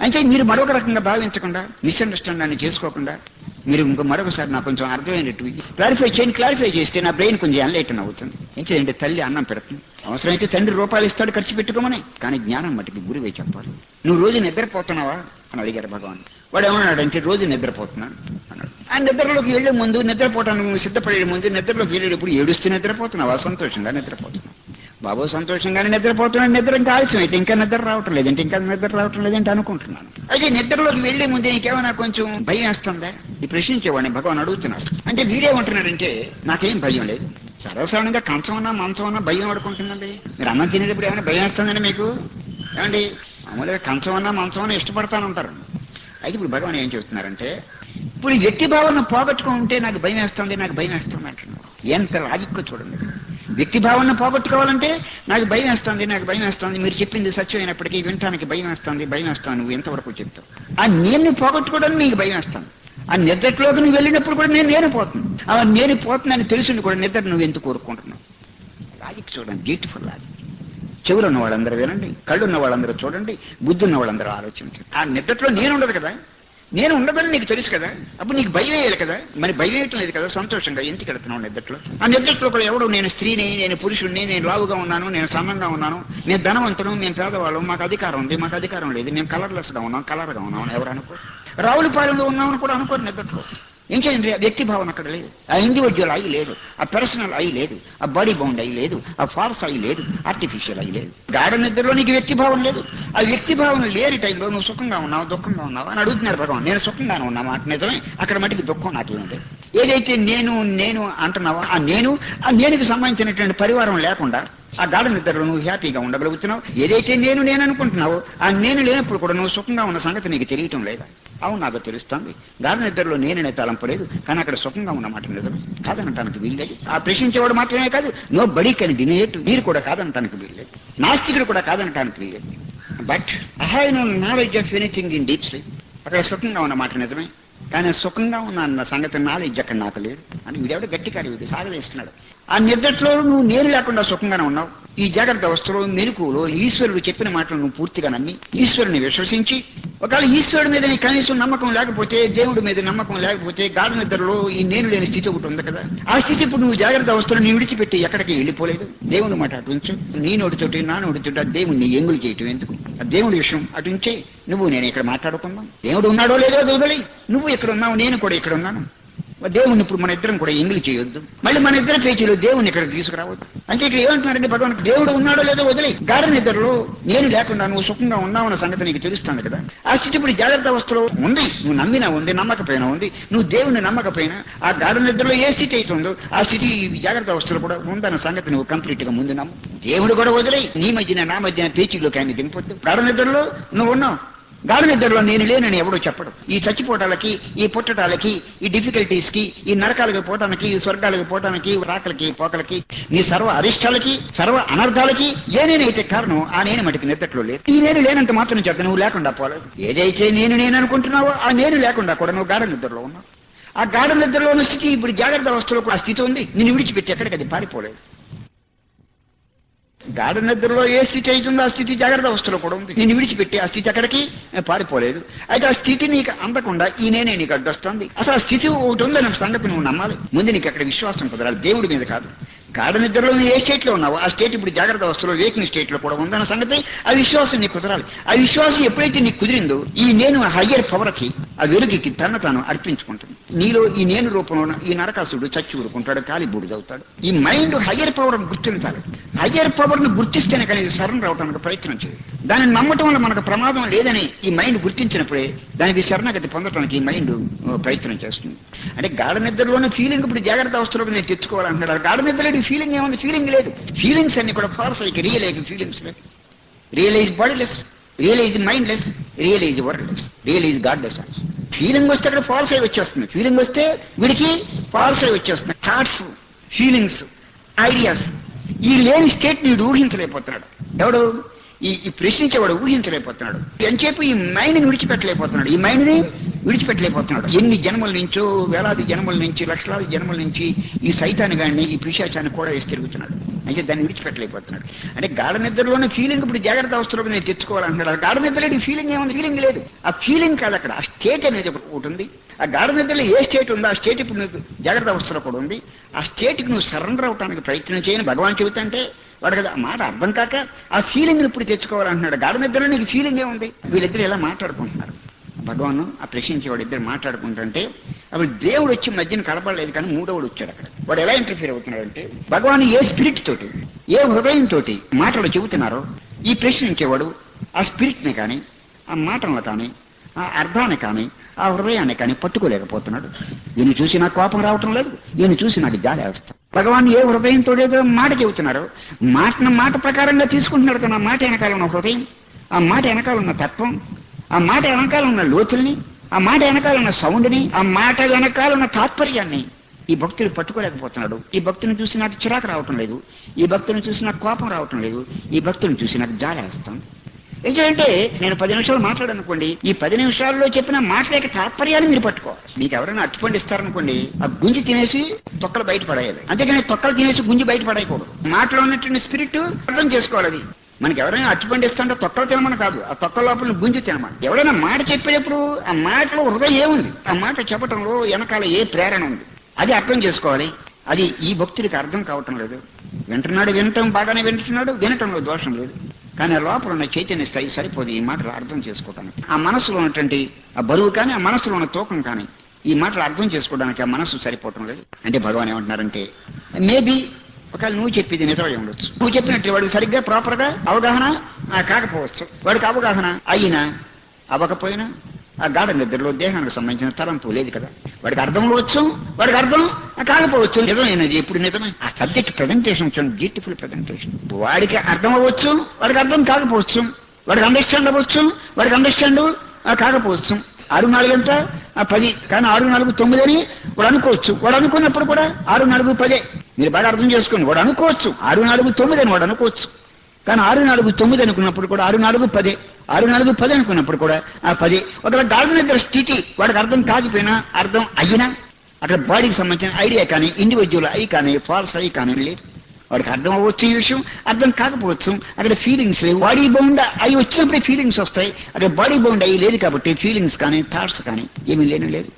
అంటే మీరు మరొక రకంగా భావించకుండా మిస్అండర్స్టాండింగ్ చేసుకోకుండా మీరు ఇంకో మరొకసారి నాకు కొంచెం అర్థమైనట్టు క్లారిఫై చేయండి క్లారిఫై చేస్తే నా బ్రెయిన్ కొంచెం ఎన్లైటన్ అవుతుంది. ఏంటంటే తల్లి అన్నం పెడుతుంది. అవసరమైతే తండ్రి రూపాయలు ఇస్తాడు ఖర్చు పెట్టుకోమని. కానీ జ్ఞానం మటుకి గురువే చెప్పాలి. నువ్వు రోజు నిద్రపోతున్నావా? అని అడిగారు భగవాన్. వాడు ఏమన్నాడంటే రోజు నిద్రపోతున్నాను. అన్నాడు. ఆ నిద్రలోకి వెళ్ళే ముందు నిద్రపోవటానికి సిద్ధపడే ముందు నిద్రలోకి వెళ్ళేటప్పుడు ఏడుస్తూ నిద్రపోతున్నావా? సంతోషంగా నిద్రపోతున్నావు. బాబు సంతోషంగానే నిద్రపోతున్నాడు. నిద్ర ఇంకా ఆలస్యం అయితే ఇంకా నిద్ర రావటం లేదంటే ఇంకా నిద్ర రావటం లేదంటే అనుకుంటున్నాను. అయితే నిద్రలోకి వెళ్ళే ముందే నీకేమైనా కొంచెం భయం వేస్తుందా? ఈ ప్రశ్నించేవాడిని భగవాన్ అడుగుతున్నాడు. అంటే వీడేమంటున్నాడంటే నాకేం భయం లేదు. సర్వసాధారణంగా కంచం అన్నా మంచం అన్నా భయం పడుకుంటుందండి. మీరు అన్నం తినేటప్పుడు ఏమైనా భయం వేస్తుందండి మీకు? ఏమండి? మామూలుగా కంచం అన్నా మంచం అన్నా అయితే ఇప్పుడు భగవాన్ ఏం చెబుతున్నారంటే ఇప్పుడు ఈ వ్యక్తి భావన పోగొట్టుకుంటే నాకు భయం వేస్తుంది నాకు భయం వేస్తుంది అంటున్నాడు. ఎంత రాజిక్కు చూడండి. వ్యక్తి భావన పోగొట్టుకోవాలంటే నాకు భయం వేస్తుంది నాకు భయం వేస్తుంది. మీరు చెప్పింది సత్యం అయినప్పటికీ వినటానికి భయం వేస్తుంది భయం వేస్తాను నువ్వు ఎంతవరకు చెప్తావు? ఆ నేను పోగొట్టుకోవడానికి నీకు భయం వేస్తాను ఆ నిద్రలోకి నువ్వు వెళ్ళినప్పుడు కూడా నేను నేను పోతున్నాను. ఆ నేను పోతున్నాను తెలిసింది కూడా నిద్ర నువ్వు ఎందుకు కోరుకుంటున్నావు? లాజిక్ చూడండి బ్యూటిఫుల్ లాజిక్ చెవులు ఉన్న వాళ్ళందరూ వినండి కళ్ళు ఉన్న వాళ్ళందరూ చూడండి బుద్ధి ఉన్న వాళ్ళందరూ ఆలోచించండి. ఆ నిద్రలో నేను ఉండదు కదా? నేను ఉండదని నీకు తెలుసు కదా. అప్పుడు నీకు భయం వేయాలి కదా. మరి భయం వేయటం లేదు కదా. సంతోషంగా ఎందుకు వెళ్తున్నావు నిద్దట్లో ఆ నిద్రలో కూడా ఎవడు? నేను స్త్రీని నేను పురుషుడిని నేను లావుగా ఉన్నాను నేను సన్నంగా ఉన్నాను. నేను ధనవంతును నేను పేదవాళ్ళం మాకు అధికారం ఉంది మాకు అధికారం లేదు. మేము కలర్లెస్గా ఉన్నాం కలర్గా ఉన్నాం. ఎవరు అనుకో? రావులపాలెంలో ఉన్నామని కూడా అనుకోరు నిద్రలో ఏం చేయండి? ఆ వ్యక్తి భావన అక్కడ లేదు. ఆ ఇండివిజువల్ అయి లేదు. ఆ పర్సనల్ అయి లేదు. ఆ బాడీ బౌండ్ అయి లేదు. ఆ ఫాల్స్ అయి లేదు. ఆర్టిఫిషియల్ అయి లేదు. గాఢ నిద్రలో నీకు వ్యక్తి భావన లేదు. ఆ వ్యక్తి భావన లేని టైంలో నువ్వు సుఖంగా ఉన్నావు? దుఃఖంగా ఉన్నావు? అని అడుగుతున్నారు భగవాన్. నేను సుఖంగానే ఉన్నా మాట నిజమే. అక్కడ మటుకు దుఃఖం నాకేం లేదు. ఏదైతే నేను నేను అంటున్నావో? ఆ నేను ఆ నేనుకి సంబంధించినటువంటి పరివారం లేకుండా ఆ గాఢ నిద్రలో నువ్వు హ్యాపీగా ఉండగలుగుతున్నావు. ఏదైతే నేను నేను అనుకుంటున్నావో ఆ నేను లేనప్పుడు కూడా నువ్వు సుఖంగా ఉన్న సంగతి నీకు తెలియటం లేదా? అవును నాకు తెలుస్తుంది. గాఢ నిద్రలో నేననే తలంపలేదు కానీ అక్కడ సుఖంగా ఉన్నమాట నిజమే కాదనటానికి వీల్లేదు. ఆ ప్రశ్నించేవాడు మాత్రమే కాదు నో బడీ కెన్ డినేట్ మీరు కూడా కాదనటానికి వీల్లేదు. నాస్తికుడు కూడా కాదనటానికి వీల్లేదు. But I have no knowledge of anything in deep sleep అక్కడ సుఖంగా ఉన్నమాట నిజమే. కానీ సుఖంగా ఉన్న అన్న సంగతి నాలెడ్జ్ అక్కడ నాకు లేదు. అని వీడెవడ గట్టికారి వీడు సాగదీస్తున్నాడు ఆ నిద్రలో నువ్వు నేను లేకుండా సుఖంగానే ఉన్నావు. ఈ జాగ్రత్త అవస్థలో మెరుకులో ఈశ్వరుడు చెప్పిన మాటలు నువ్వు పూర్తిగా నమ్మి ఈశ్వరుని విశ్వసించి ఒకవేళ ఈశ్వరుడి మీద నీ కనీసం నమ్మకం లేకపోతే దేవుడి మీద నమ్మకం లేకపోతే గాఢ నిద్రలో ఈ నేను లేని స్థితి ఒకటి ఉంది కదా. ఆ స్థితి ఇప్పుడు నువ్వు జాగ్రత్త అవస్థలో నీ విడిచిపెట్టి ఎక్కడికి వెళ్ళిపోలేదు. దేవుని మాట అటు ఉంచు నీ నోటితోటి నా నోటితోటి ఆ దేవుణ్ణి ఎంగులు చేయటం ఎందుకు? ఆ దేవుడి విషయం అటు ఉంచే నువ్వు నేను ఇక్కడ మాట్లాడుకుందాం. దేవుడు ఉన్నాడో లేదో అది వదిలి నువ్వు ఇక్కడ ఉన్నావు నేను కూడా ఇక్కడ ఉన్నాను. దేవుణ్ణి ఇప్పుడు మన ఇద్దరం కూడా ఎంగిలి చేయొద్దు. మళ్ళీ మన ఇద్దరు పేచీలు దేవుణ్ణి ఇక్కడ తీసుకురావద్దు. అంటే ఇక్కడ ఏమంటున్నారంటే భగవాన్ దేవుడు ఉన్నాడో లేదో వదిలి. గాఢ నిద్రలో నేను లేకుండా నువ్వు సుఖంగా ఉన్నావన్న సంగతి నీకు తెలుస్తాను కదా. ఆ స్థితి ఇప్పుడు జాగ్రత్త అవస్థలో ఉంది. నువ్వు నమ్మినా ఉంది నమ్మకపోయినా ఉంది. నువ్వు దేవుణ్ణి నమ్మకపోయినా ఆ గాఢ నిద్రలో ఏ స్థితి అవుతుందో ఆ స్థితి జాగ్రత్త అవస్థలో కూడా ఉందన్న సంగతి నువ్వు కంప్లీట్గా ముందు నమ్ము. దేవుడు కూడా వదిలి. నీ మధ్యన నా మధ్యన పేచీలోకి కానీ దింపొద్దు. గాఢ నిద్రలో నువ్వు ఉన్నావు. గాఢనిద్రలో నేను లేనని ఎవడో చెప్పడు. ఈ చచ్చిపోవటాలకి ఈ పుట్టటాలకి ఈ డిఫికల్టీస్కి ఈ నరకాలకు పోవటానికి ఈ స్వర్గాలకు పోవటానికి రాకలకి పోకలకి నీ సర్వ అరిష్టాలకి సర్వ అనర్థాలకి ఏ నేనైతే కారణం ఆ నేను మటుకు నిద్దట్లో లేదు. ఈ నేను లేనంత మాత్రం చేత నువ్వు లేకుండా పోలేదు. ఏదైతే నేను నేను అనుకుంటున్నావో ఆ నేను లేకుండా కూడా నువ్వు గాఢ నిద్రలో ఉన్నావు. ఆ గాఢ నిద్రలో ఉన్న స్థితి ఇప్పుడు జాగ్రత్త అవస్థలో కూడా ఆ స్థితి ఉంది. నిన్ను విడిచిపెట్టి ఎక్కడికి అది పారిపోలేదు. గాఢ నిద్రలో ఏ స్థితి అవుతుందో ఆ స్థితి జాగ్రత్త అవస్థలో కూడా ఉంది. నేను విడిచిపెట్టి ఆ స్థితి అక్కడికి పారిపోలేదు. అయితే ఆ స్థితి నీకు అందకుండా ఈ నేనే నీకు అడ్డొస్తుంది. అసలు ఆ స్థితి ఒకటి ఉందన్న సంగతి నువ్వు నమ్మాలి. ముందు నీకు అక్కడ విశ్వాసం కుదరాలి. దేవుడి మీద కాదు. గాఢ నిద్రలో నువ్వు ఏ స్టేట్లో ఉన్నావు ఆ స్టేట్ ఇప్పుడు జాగ్రత్త అవస్థలో వేకిన స్టేట్లో కూడా ఉందన్న సంగతి ఆ విశ్వాసం నీకు కుదరాలి. ఆ విశ్వాసం ఎప్పుడైతే నీకు కుదిరిందో ఈ నేను హయ్యర్ పవర్కి ఆ వెలుగుకి తన తాను అర్పించుకుంటుంది. నీలో ఈ నేను రూపంలో ఈ నరకాసుడు చచ్చి ఊరుకుంటాడు కాలి బూడిదవుతాడు. ఈ మైండ్ హయ్యర్ పవర్ గుర్తించాలి. హయ్యర్ పవర్ను గుర్తిస్తేనే కానీ శరణ్ రావడానికి ప్రయత్నం చేయాలి దానిని నమ్మటం వల్ల మనకు ప్రమాదం లేదని ఈ మైండ్ గుర్తించినప్పుడే దానికి శరణగతి పొందడానికి ఈ మైండ్ ప్రయత్నం చేస్తుంది. అంటే గాఢ నిద్రలోనే ఫీలింగ్ ఇప్పుడు జాగ్రత్త అవస్థలోకి నేను తెచ్చుకోవాలంటున్నాడు. గాఢ నిద్రలో ఫీలింగ్ ఏముంది? ఫీలింగ్ లేదు. ఫీలింగ్స్ అన్ని కూడా ఫాల్స్ అయ్యి రియలైజ్ ఫీలింగ్స్ లేదు realise bodiless realise mindless realise wordless realise godless feeling వస్తే అక్కడ ఫాల్స్ అయి వచ్చేస్తుంది. ఫీలింగ్ వస్తే వీడికి ఫాల్స్ అయి వచ్చేస్తుంది. థాట్స్ ఫీలింగ్స్ ఐడియాస్ ఈ లేని స్టేట్ వీడు ఊహించలేకపోతున్నాడు. ఎవడు? ఈ ఈ ప్రశ్నించేవాడు ఊహించలేకపోతున్నాడు. ఎంతసేపు ఈ మైండ్ని విడిచిపెట్టలేకపోతున్నాడు. ఈ మైండ్ని విడిచిపెట్టలేకపోతున్నాడు. ఎన్ని జన్మల నుంచో వేలాది జన్మల నుంచి లక్షలాది జన్మల నుంచి ఈ సైతాన్ని కానీ ఈ పిశాచాన్ని కూడా వేసి తిరుగుతున్నాడు. అయితే దాన్ని విడిచిపెట్టలేకపోతున్నాడు. అంటే గాఢ నిద్రలోనే ఫీలింగ్ ఇప్పుడు జాగ్రత్త అవసరం నేను తెచ్చుకోవాలంటున్నాడు. ఆ గాఢ నిద్రలో ఫీలింగ్ ఏముంది? ఫీలింగ్ లేదు. ఆ ఫీలింగ్ కాదు అక్కడ. ఆ స్టేట్ అనేది ఒకటి ఉంది. ఆ గాఢ నిద్రలో ఏ స్టేట్ ఉందో ఆ స్టేట్ ఇప్పుడు నీకు జాగ్రత్త అవసరం కూడా ఉంది. ఆ స్టేట్కి నువ్వు సరెండర్ అవడానికి ప్రయత్నం చేయని భగవాన్ చెబుతుంటే వాడు కదా మాట అర్థం కాక ఆ ఫీలింగ్ ఇప్పుడు తెచ్చుకోవాలంటున్నాడు. గాఢ నిద్రలో నీకు ఫీలింగ్ ఏముంది? వీళ్ళిద్దరు ఇలా మాట్లాడుకుంటున్నారు? భగవాన్ ఆ ప్రశ్నించేవాడు ఇద్దరు మాట్లాడుకుంటుంటే అప్పుడు దేవుడు వచ్చి మధ్యన కలపడలేదు కానీ మూడోవాడు వచ్చాడు అక్కడ. వాడు ఎలా ఇంటర్ఫీర్ అవుతున్నాడంటే భగవాన్ ఏ స్పిరిట్ తోటి ఏ హృదయం తోటి మాటలు చెబుతున్నారో ఈ ప్రశ్నించేవాడు ఆ స్పిరిట్ని కానీ ఆ మాటలను కానీ ఆ అర్థాన్ని కానీ ఆ హృదయాన్ని కానీ పట్టుకోలేకపోతున్నాడు. ఈయన చూసి నాకు కోపం రావటం లేదు ఈయన చూసి నాకు జాలి వేస్తాం. భగవాన్ ఏ హృదయంతో ఏదో మాట చెబుతున్నారు మాటను మాట ప్రకారంగా తీసుకుంటున్నాడు కానీ ఆ మాట వెనకాల ఉన్న హృదయం ఆ మాట వెనకాల ఉన్న తత్వం ఆ మాట వెనకాల ఉన్న లోతుల్ని ఆ మాట వెనకాల ఉన్న సౌండ్ని ఆ మాట వెనకాల ఉన్న తాత్పర్యాన్ని ఈ భక్తులు పట్టుకోలేకపోతున్నాడు. ఈ భక్తుని చూసి నాకు చిరాకు రావటం లేదు. ఈ భక్తుని చూసి నాకు కోపం రావటం లేదు. ఈ భక్తుని చూసి నాకు జాలేస్తాం ఏంటంటే నేను పది నిమిషాలు మాట్లాడనుకోండి. ఈ పది నిమిషాల్లో చెప్పిన మాటల యొక్క తాత్పర్యాన్ని మీరు పట్టుకోవాలి మీకు ఎవరైనా అట్టుపండి ఇస్తారనుకోండి ఆ గుంజి తినేసి తొక్కలు బయటపడేయాలి అంతేకాని తొక్కలు తినేసి గుంజి బయటపడేయకూడదు మాటలో ఉన్నటువంటి స్పిరిట్ అర్థం చేసుకోవాలి అది. మనకి ఎవరైనా అట్టుపండి పండిస్తుంటే తొక్కలు తినమని కాదు. ఆ తొక్క లోపల గుంజి తినమని. ఎవరైనా మాట చెప్పేటప్పుడు ఆ మాటలో హృదయం ఏముంది? ఆ మాట చెప్పటంలో వెనకాల ఏ ప్రేరణ ఉంది? అది అర్థం చేసుకోవాలి. అది ఈ భక్తుడికి అర్థం కావటం లేదు. వింటున్నాడు వినటం బాగానే వింటున్నాడు వినటంలో దోషం లేదు. కానీ ఆ లోపల ఉన్న చైతన్య స్థాయి సరిపోదు. ఈ మాటలు అర్థం చేసుకోవటానికి. ఆ మనసులో ఉన్నటువంటి ఆ బరువు కానీ ఆ మనసులో ఉన్న తూకం కానీ ఈ మాటలు అర్థం చేసుకోవడానికి ఆ మనసు సరిపోవటం లేదు. అంటే భగవాన్ ఏమంటున్నారంటే మేబీ ఒకవేళ నువ్వు చెప్పేది నిజమై ఉండొచ్చు. నువ్వు చెప్పినట్టు వాడికి సరిగ్గా ప్రాపర్గా అవగాహన కాకపోవచ్చు. వాడికి అవగాహన అయినా అవ్వకపోయినా ఆ గాఢ నిద్రలో దేహానికి సంబంధించిన తలంపు లేదు కదా. వాడికి అర్థం వచ్చు వాడికి అర్థం కాకపోవచ్చు. నిజమైనది ఇప్పుడు నిజమే. ఆ సబ్జెక్ట్ ప్రజెంటేషన్ చూడండి బ్యూటిఫుల్ ప్రజెంటేషన్ వాడికి అర్థం అవ్వచ్చు వాడికి అర్థం కాకపోవచ్చు. వాడికి అండర్స్టాండ్ అవ్వచ్చు వాడికి అండర్స్టాండ్ కాకపోవచ్చు. ఆరు నాలుగు ఎంత పది కానీ ఆరు నాలుగు తొమ్మిది అని వాడు అనుకోవచ్చు. వాడు అనుకున్నప్పుడు కూడా ఆరు నాలుగు పదే. మీరు బాగా అర్థం చేసుకోండి వాడు అనుకోవచ్చు. ఆరు నాలుగు తొమ్మిది అని వాడు అనుకోవచ్చు. కానీ ఆరు నాలుగు తొమ్మిది అనుకున్నప్పుడు కూడా ఆరు నాలుగు పదే. ఆరు నాలుగు పది అనుకున్నప్పుడు కూడా ఆ పది. ఒకవేళ గాఢ నిద్ర స్థితి వాడికి అర్థం కాకపోయినా అర్థం అయినా అక్కడ బాడీకి సంబంధించిన ఐడియా కానీ ఇండివిజువల్ అయి కానీ ఫాల్స్ అయి కానీ లేదు. వాడికి అర్థం అవ్వచ్చు ఈ విషయం అర్థం కాకపోవచ్చు అక్కడ ఫీలింగ్స్ లేవు. బాడీ బౌండ్ అవి వచ్చినప్పుడే ఫీలింగ్స్ వస్తాయి. అక్కడ బాడీ బౌండ్ అవి లేదు కాబట్టి ఫీలింగ్స్ కానీ థాట్స్ కానీ ఏమీ లేని లేదు.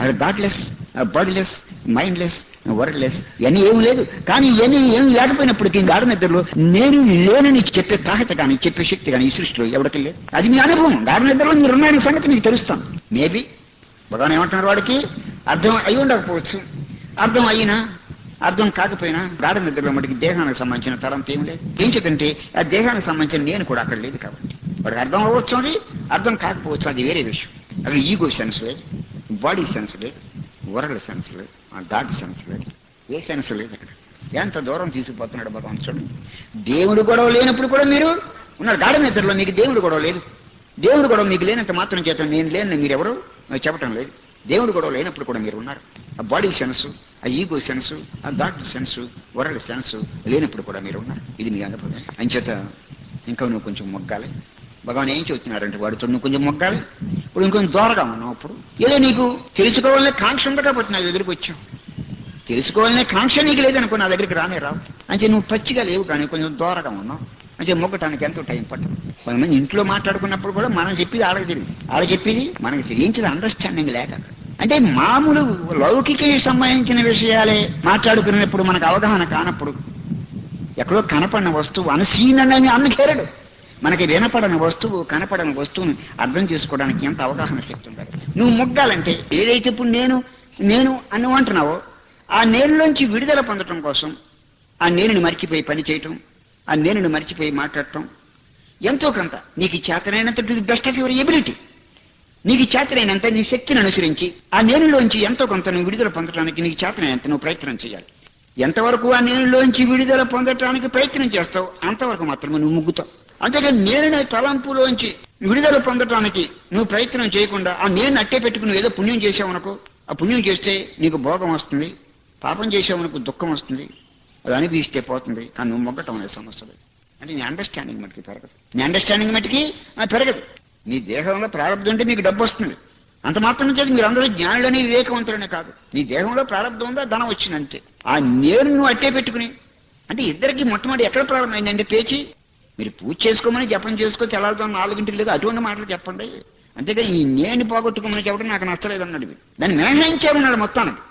అక్కడ థాట్లెస్ బాడీలెస్ మైండ్లెస్ వర్డ్లెస్ ఇవన్నీ ఏం లేదు. కానీ ఇవన్నీ ఏం లేకపోయినప్పటికీ ఇంకా నిద్రలో నేను లేనని చెప్పే తాహత కానీ చెప్పే శక్తి కానీ ఈ సృష్టిలో ఎవరికి లేదు. అది మీ అనుభవం. గాఢ మీరు ఉన్నాయని సంగతి మీకు తెలుస్తాం మేబీ భగవాన్ ఏమంటున్నారు వాడికి? అర్థం అయి ఉండకపోవచ్చు. అర్థం అయినా అర్థం కాకపోయినా గాఢ నిద్రలో మటుకి దేహానికి సంబంధించిన తరంత ఏం లేదు. ఏం చెప్పంటే ఆ దేహానికి సంబంధించిన నేను కూడా అక్కడ లేదు కాబట్టి. వాడికి అర్థం అవ్వచ్చు అది అర్థం కాకపోవచ్చు అది వేరే విషయం. అక్కడ ఈగో సెన్స్ లేదు బాడీ సెన్స్ లేదు. వరల్డ్ సెన్స్ లేదు ఆ గాడ్ సెన్స్ లేదు ఏ సెన్స్ లేదు అక్కడ. ఎంత దూరం తీసుకుపోతున్నాడు భగవాన్ చూడండి దేవుడు గొడవ లేనప్పుడు కూడా మీరు ఉన్నారు. గాఢ నిద్రలో మీకు దేవుడు గొడవ లేదు. దేవుడు గొడవ మీకు లేనంత మాత్రం చేత నేను లేనని మీరెవరు చెప్పటం లేదు. దేవుడు గొడవ లేనప్పుడు కూడా మీరు ఉన్నారు. ఆ బాడీ సెన్స్ ఆ ఈగో సెన్స్ ఆ థాట్ సెన్స్ వరల్డ్ సెన్స్ లేనప్పుడు కూడా మీరు ఉన్నారు. ఇది మీ అనుభవం. అంచేత ఇంకా నువ్వు కొంచెం మొగ్గాలి. భగవాన్ ఏం చెబుతున్నారంటే వాడితో నువ్వు కొంచెం మొగ్గాలి. ఇప్పుడు ఇంకొంచెం దూరగా ఉన్నావు అప్పుడు. ఏదో నీకు తెలుసుకోవాలనే కాంక్ష ఉంది కాబట్టి నా దగ్గరికి వచ్చావు. తెలుసుకోవాలనే కాంక్ష నీకు లేదనుకో నా దగ్గరికి రానే రావు. అంటే నువ్వు పచ్చిగా లేవు కానీ కొంచెం దూరగా ఉన్నావు. అంటే మొగ్గటానికి ఎంతో టైం పట్టదు. కొంతమంది ఇంట్లో మాట్లాడుకున్నప్పుడు కూడా మనం చెప్పేది ఆడకి తెలియదు. ఆడ చెప్పేది మనకి తెలియించిన అండర్స్టాండింగ్ లేక. అంటే మామూలు లౌకిక సంబంధించిన విషయాలే మాట్లాడుకునేప్పుడు మనకు అవగాహన కానప్పుడు ఎక్కడో కనపడిన వస్తువు అనసీన్ అని అన్నకేరడు మనకి వినపడని వస్తువు కనపడని వస్తువుని అర్థం చేసుకోవడానికి ఎంత అవగాహన శక్తి ఉండాలి? నువ్వు మొగ్గాలంటే ఏదైతే ఇప్పుడు నేను నేను అని అంటున్నావో ఆ నేనులోంచి విడుదల పొందటం కోసం ఆ నేనుని మర్చిపోయి పని చేయటం ఆ నేనుని మర్చిపోయి మాట్లాడటం ఎంతో కొంత. నీకు చేతనైనంత బెస్ట్ ఆఫ్ యువర్ ఎబిలిటీ నీకు చేతనైనంత నీ శక్తిని అనుసరించి ఆ నేనులోంచి ఎంతో కొంత నువ్వు విడుదల పొందడానికి నీకు చేతనైనంత నువ్వు ప్రయత్నం చేయాలి. ఎంతవరకు ఆ నేనులోంచి విడుదల పొందటానికి ప్రయత్నం చేస్తావు అంతవరకు మాత్రమే నువ్వు ముగ్గుతావు. అంతేకాని నేనే తలంపులోంచి విడుదల పొందటానికి నువ్వు ప్రయత్నం చేయకుండా ఆ నేను అట్టే పెట్టుకుని ఏదో పుణ్యం చేసావనుకో ఆ పుణ్యం చేస్తే నీకు భోగం వస్తుంది పాపం చేసావనుకో దుఃఖం వస్తుంది అది అనిపిస్తే పోతుంది కానీ నువ్వు మొగ్గటం అనే సమస్య లేదు. అంటే నీ అండర్స్టాండింగ్ మటుకి పెరగదు. నీ అండర్స్టాండింగ్ మటుకి పెరగదు. నీ దేహంలో ప్రారంభం ఉంటే మీకు డబ్బు వస్తుంది. అంత మాత్రం చేసి మీరు అందరూ జ్ఞానులని వివేకవంతులనే కాదు. నీ దేహంలో ప్రారంభం ఉందా ధనం వచ్చిందంటే ఆ నేను నువ్వు అట్టే పెట్టుకుని అంటే ఇద్దరికి మొట్టమొదటి ఎక్కడ ప్రారంభమైందంటే పేచి? మీరు పూజ చేసుకోమని జపం చేసుకో తెల్లారుతో నాలుగింటికి లేదు అటువంటి మాటలు చెప్పండి. అంతేగా ఈ నేను పోగొట్టుకోమని చెప్పడం నాకు నచ్చలేదు అన్నాడు దాన్ని మినహాయించామన్నాడు మొత్తానికి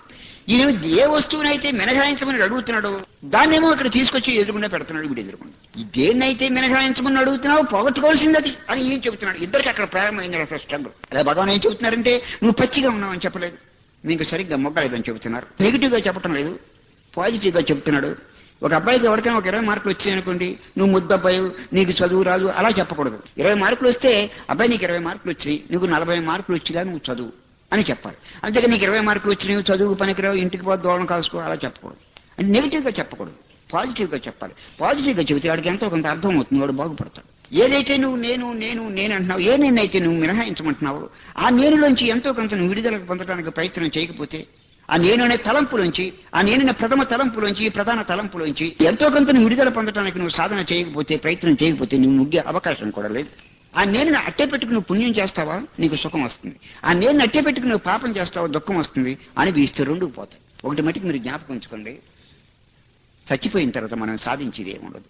ఈయన ఏ వస్తువునైతే మినహాయించమని అడుగుతున్నాడు దాన్నేమో ఇక్కడ తీసుకొచ్చి ఎదురుకుండా పెడుతున్నాడు వీడు ఎదురుకుండా దేన్నైతే మినహాయించమని అడుగుతున్నావు పోగొట్టుకోవాల్సింది అది అని ఏం చెబుతున్నాడు. ఇద్దరికి అక్కడ ప్రారంభమైంది అసలు స్ట్రగుల్. అదే భగవాన్ ఏం చెబుతున్నారంటే నువ్వు పచ్చిగా ఉన్నావు అని చెప్పలేదు. మీకు సరిగ్గా మొగ్గలేదని చెబుతున్నారు. నెగిటివ్గా చెప్పటం చెప్పడం లేదు. పాజిటివ్గా చెప్తున్నాడు చెబుతున్నాడు. ఒక అబ్బాయికి ఎవరికైనా ఒక ఇరవై మార్కులు వచ్చాయి అనుకోండి నువ్వు ముద్దబ్బాయి నీకు చదువు రాదు అలా చెప్పకూడదు. ఇరవై మార్కులు వస్తే అబ్బాయి నీకు ఇరవై మార్కులు వచ్చాయి నీకు నలభై మార్కులు వచ్చిలా నువ్వు చదువు అని చెప్పాలి. అంతేగా నీకు ఇరవై మార్కులు వచ్చినాయి చదువు పనికిరావు ఇంటికి పోతే దూరం కాసుకో అలా చెప్పకూడదు. అంటే నెగిటివ్గా చెప్పకూడదు. పాజిటివ్గా చెప్పాలి. పాజిటివ్గా చెబితే వాడికి ఎంతో కొంత అర్థం అవుతుంది వాడు బాగుపడతాడు. ఏదైతే నువ్వు నేను నేను నేను అంటున్నావు ఏ నేనైతే నువ్వు మినహాయించమంటున్నావు ఆ నేనులోంచి ఎంతో కొంత నువ్వు విడుదల పొందడానికి ప్రయత్నం చేయకపోతే ఆ నేను తలంపులోంచి ఆ నేను ప్రథమ తలంపులోంచి ప్రధాన తలంపులోంచి ఎంతో కొంత నువ్వు విడుదల పొందడానికి నువ్వు సాధన చేయకపోతే ప్రయత్నం చేయకపోతే నువ్వు ముగ్గే అవకాశం కూడా లేదు. ఆ నేను అట్టే పెట్టుకుని నువ్వు పుణ్యం చేస్తావా? నీకు సుఖం వస్తుంది. ఆ నేను అట్టే పెట్టుకుని నువ్వు పాపం చేస్తావా? దుఃఖం వస్తుంది అని వీస్తే రెండు పోతాయి. ఒకటి మటుకు మీరు జ్ఞాపకం ఉంచుకోండి. చచ్చిపోయిన తర్వాత మనం సాధించేది ఏముండదు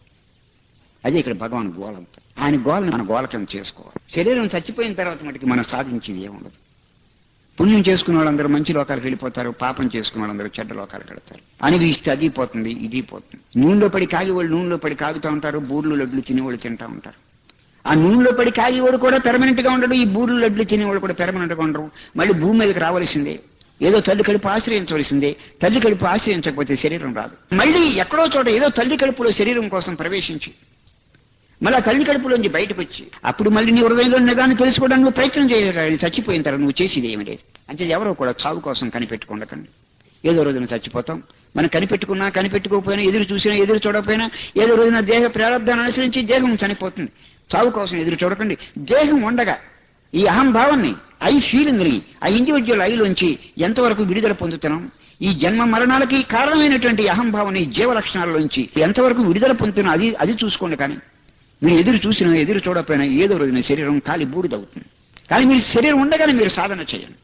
అదే ఇక్కడ భగవాన్ గోలంత ఆయన గోళను మన గోళకం చేసుకోవాలి. శరీరం చచ్చిపోయిన తర్వాత మటుకు మనం సాధించేది ఏముండదు పుణ్యం చేసుకున్న వాళ్ళందరూ మంచి లోకాలకు వెళ్ళిపోతారు పాపం చేసుకున్న వాళ్ళందరూ చెడ్డ లోకాలకు వెళతారు. అని అది పోతుంది ఇది పోతుంది. నూనెలో పడి కాగి వాళ్ళు నూనెలో పడి కాగుతూ ఉంటారు బూర్లు లడ్లు తినేవాళ్ళు తింటా ఉంటారు. ఆ నూనెలో పడి కాగేవాడు కూడా పెర్మనెంట్గా ఉండడు ఈ బూర్లు లడ్లు తినేవాడు కూడా పెర్మనెంట్గా ఉండరు. మళ్ళీ భూమి మీదకి రావాల్సిందే. ఏదో తల్లి కడుపు ఆశ్రయించవలసిందే. తల్లి కడుపు ఆశ్రయించకపోతే శరీరం రాదు. మళ్ళీ ఎక్కడో చోట ఏదో తల్లి కడుపులో శరీరం కోసం ప్రవేశించి మళ్ళీ తల్లి కడుపులోంచి బయటకు వచ్చి అప్పుడు మళ్ళీ నీ హృదయంలో ఉన్నదాన్ని తెలుసుకోవడానికి నువ్వు ప్రయత్నం చేయగలి చచ్చిపోయిన తర్వాత నువ్వు చేసేది ఏమి లేదు. అంటే ఎవరో కూడా చావు కోసం కనిపెట్టుకుండకండి. ఏదో రోజున చచ్చిపోతాం. మనం కనిపెట్టుకున్నా కనిపెట్టుకోకపోయినా ఎదురు చూసినా ఎదురు చూడకపోయినా ఏదో రోజున దేహ ప్రారంధాన్ని అనుసరించి దేహం చనిపోతుంది. చావు కోసం ఎదురు చూడకండి. దేహం ఉండగా ఈ అహంభావాన్ని ఐ ఫీలింగ్ని ఆ ఇండివిజువల్ ఐలోంచి ఎంతవరకు విడుదల పొందుతున్నాం? ఈ జన్మ మరణాలకి కారణమైనటువంటి అహంభావాన్ని ఈ జీవ నుంచి ఎంతవరకు విడుదల పొందుతున్నాం? అది అది చూసుకోండి కానీ. మీరు ఎదురు చూసినా ఎదురు చూడకపోయినా ఏదో రోజున శరీరం కాలి బూడిదవుతుంది. కానీ మీరు శరీరం ఉండగానే మీరు సాధన చేయండి.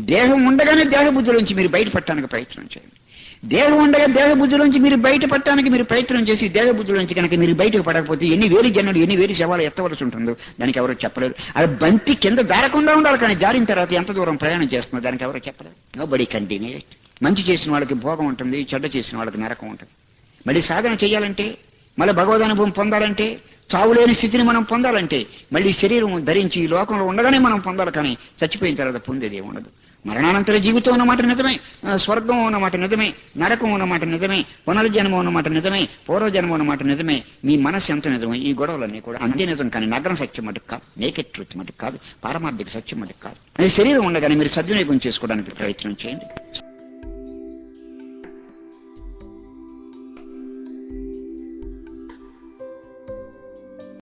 దేహం ఉండగానే దేహబుద్ధిలోంచి మీరు బయటపడటానికి ప్రయత్నం చేయండి. దేహం ఉండగా దేహబుద్ధిలోంచి మీరు బయటపడటానికి మీరు ప్రయత్నం చేసి దేహబుద్ధిలోంచి కనుక మీరు బయటకు పడకపోతే ఎన్ని వేలు జన్మలు ఎన్ని వేలు శవాలు ఎత్తవలసి ఉంటుందో దానికి ఎవరో చెప్పలేరు. అది బంతి కింద దారకుండా ఉండాలి కానీ జారిన తర్వాత ఎంత దూరం ప్రయాణం చేస్తుందో దానికి ఎవరో చెప్పలేరు. నో బడీ కంటిన్యూ మంచి చేసిన వాళ్ళకి భోగం ఉంటుంది చెడ్డ చేసిన వాళ్ళకి నరకం ఉంటుంది. మళ్ళీ సాధన చేయాలంటే మళ్ళీ భగవద్ అనుభవం పొందాలంటే చావులేని స్థితిని మనం పొందాలంటే మళ్ళీ శరీరం ధరించి ఈ లోకంలో ఉండగానే మనం పొందాలి కానీ చచ్చిపోయిన తర్వాత పొందేది ఉండదు. మరణానంతర జీవితం ఉన్నమాట నిజమే స్వర్గం ఉన్నమాట నిజమే నరకం ఉన్నమాట నిజమే పునర్జన్మ ఉన్నమాట నిజమే పూర్వజన్మ ఉన్నమాట నిజమే మీ మనసు ఎంత నిజమే ఈ గొడవలన్నీ కూడా అంతే నిజం కానీ నగరం సత్యం మటుకు కాదు నేకెట్ ట్రూత్ మటుకు కాదు పారమార్థిక సత్యం మటుకు కాదు. అది శరీరం ఉండగానే మీరు సద్వినియోగం చేసుకోవడానికి ప్రయత్నం చేయండి.